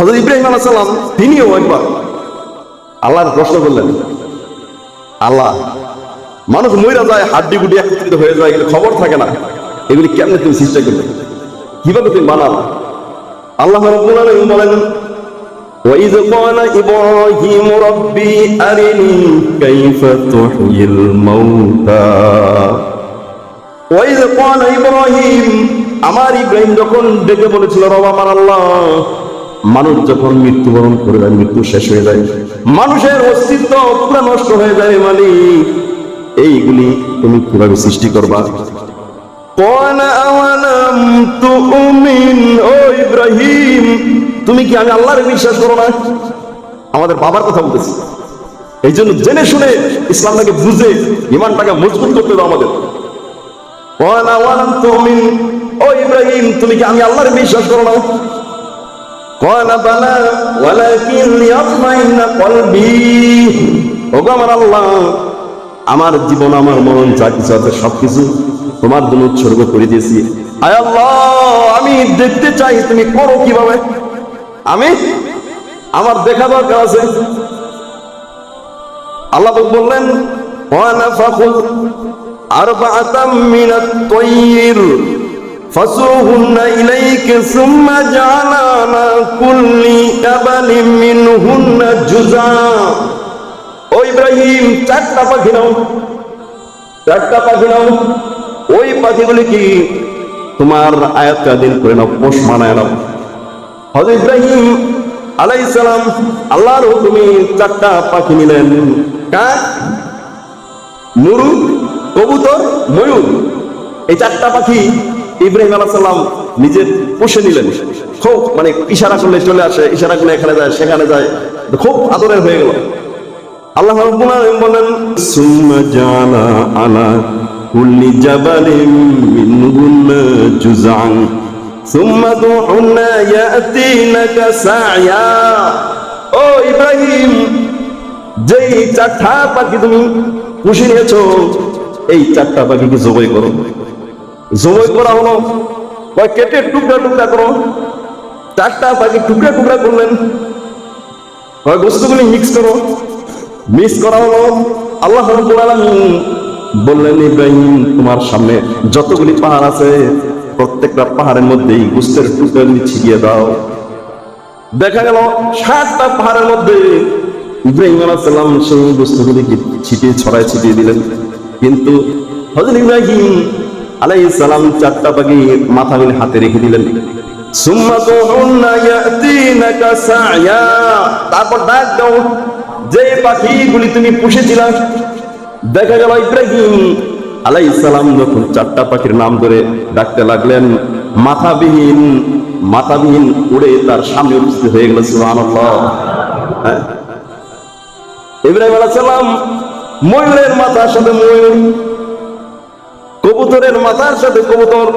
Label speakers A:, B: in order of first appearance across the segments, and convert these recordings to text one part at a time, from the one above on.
A: হজরত ইব্রাহিম আলাহ সাল্লাম তিনিও একবার আল্লাহর প্রশ্ন করলেন আল্লাহ মানুষ মইরা যায় হাড্ডি গুডি একত্রিত হয়ে যায় এগুলো খবর থাকে না এগুলি কেমনে তুমি সৃষ্টি করবে কিভাবে তুমি বানাও আল্লাহ রাব্বুল আলামিন বলেন وإذ قال إبراهيم ربي أرني كيف تحيي الموتى ওয়াইজ قال ইব্রাহিম আমার ইব্রাহিম যখন ডেকে বলেছিল রব আমার আল্লাহ মানুষ যখন মৃত্যুবরণ করে যায় মৃত্যু শেষ হয়ে যায়। মানুষের অস্তিত্ব পুরা নষ্ট হয়ে যায় মানে এইগুলি তুমি কীভাবে সৃষ্টি করবা? তুমি কি আমি আল্লাহরে বিশ্বাস করো না? আমাদের বাবার কথা বলতেছি। এই জন্য জেনে শুনে ইসলামটাকে বুঝে, ইমানটাকে মজবুত করতে দাও আমাদের। ও ইব্রাহিম, তুমি কি আমি আল্লাহরে বিশ্বাস করো না? قال بلى ولكن ليطمئن قلبي ওগো আমার আল্লাহ আমার জীবন আমার মরণ যা কিছু আছে সবকিছু তোমার জন্য উৎসর্গ করে দিয়েছি আয় আল্লাহ আমি দেখতে চাই তুমি করো কিভাবে আমি আমার দেখা দরকার আছে আল্লাহ পাক বললেন ওয়ানাফাকুল আরবাআতাম মিনাত তাইর فسوهن إليك ثم جعل على كل جبل منهن جزعا ও ইব্রাহিম চারটা পাখি নাও চারটা পাখি নাও ওই পাখিগুলি কি তোমার আয়াতটা দিন করে নাও পোষ মানায় নাও হযরত ইব্রাহিম আলাইহিস সালাম আল্লাহর হুকুমে চারটা পাখি নিলেন কাক মুরু কবুতর ময়ূর এই চারটা পাখি ইব্রাহিম আলাহ সাল্লাম নিজে পুষে নিলেন। খুব মানে ইশারা করলে চলে আসে ইশারা করলে এখানে যায় সেখানে যায়। খুব আদরের হয়ে গেল। আল্লাহ বলেন সুম্মা জালা আলা কুল্লি জাবালিন মিনহুন্না জুজান সুম্মা দুহুন্না ইয়াতিনাকা সায়া ও ইব্রাহিম যেই চারটা পাখি তুমি পুষে নিয়েছো এই চারটা পাখিকে জবাই করো। জবাই করা হলো। বা কেটে টুকরা টুকরা করো। চারটা পাখি টুকরা টুকরা করলেন। বস্তুগুলি মিক্স করো। মিক্স করা হলো। আল্লাহ বললেন, ইব্রাহিম, তোমার সামনে যতগুলি পাহাড় আছে, প্রত্যেকটা পাহাড়ের মধ্যেই গুস্তের টুকরাগুলি ছিটিয়ে দাও। দেখা গেল, সাতটা পাহাড়ের মধ্যে ইব্রাহিম আলাইসাল্লাম সেই বস্তুগুলিকে ছিটিয়ে, ছড়ায় ছিটিয়ে দিলেন। কিন্তু হজরত ইব্রাহিম আলাইহিস সালাম চারটা পাখি মাথাগুলি হাতে রেখে দিলেন। তারপর যে পাখিগুলি তুমি দেখা গেল ইব্রাহিম। আলাইহিস সালাম যখন চারটা পাখির নাম ধরে ডাকতে লাগলেন, মাথাবিহীন মাথাবিহীন উড়ে তার সামনে উপস্থিত হয়ে গেল, সুবহানাল্লাহ। হ্যাঁ? ইব্রাহিম আলাইহিস সালাম ময়ূরের মাথার সাথে ময়ূর কবুতরের মাথার সাথে কবুতর,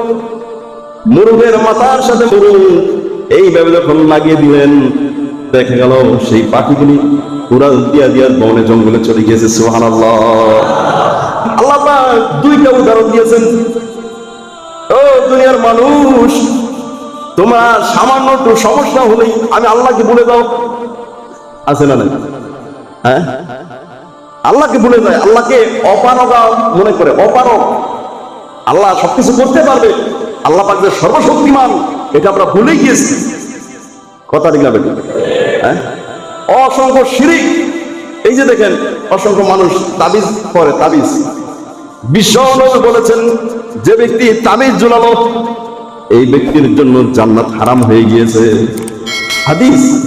A: মুরগের মাথার সাথে মুরগ। এইভাবে যখন লাগিয়ে দিলেন, দেখা গেল সেই পাখিগুলি উড়াল দিয়া দিয়া বনে জঙ্গলে চলে গিয়েছে, সুবহানাল্লাহ। আল্লাহ দুইটা উদাহরণ দিয়েছেন। ও দুনিয়ার মানুষ, তোমার সামান্য একটু সমস্যা হলেই আমি আল্লাহকে বলে দাও। আছে না হ্যাঁ? আল্লাহকে ভুলে যায় আল্লাহকে অপারগা মনে করে অপারক আল্লাহ সবকিছু করতে পারবে। আল্লাহ পাক যে সর্বশক্তিমান, এটা আমরা ভুলে গিয়েছি। কথা ঠিক? হ্যাঁ? অসংখ্য শিরিক। এই যে দেখেন, অসংখ্য মানুষ তাবিজ করে তাবিজ। বিশ্বনবী বলেছেন, যে ব্যক্তি তাবিজ ঝুলালো, এই ব্যক্তির জন্য জান্নাত হারাম হয়ে গিয়েছে। হাদিস।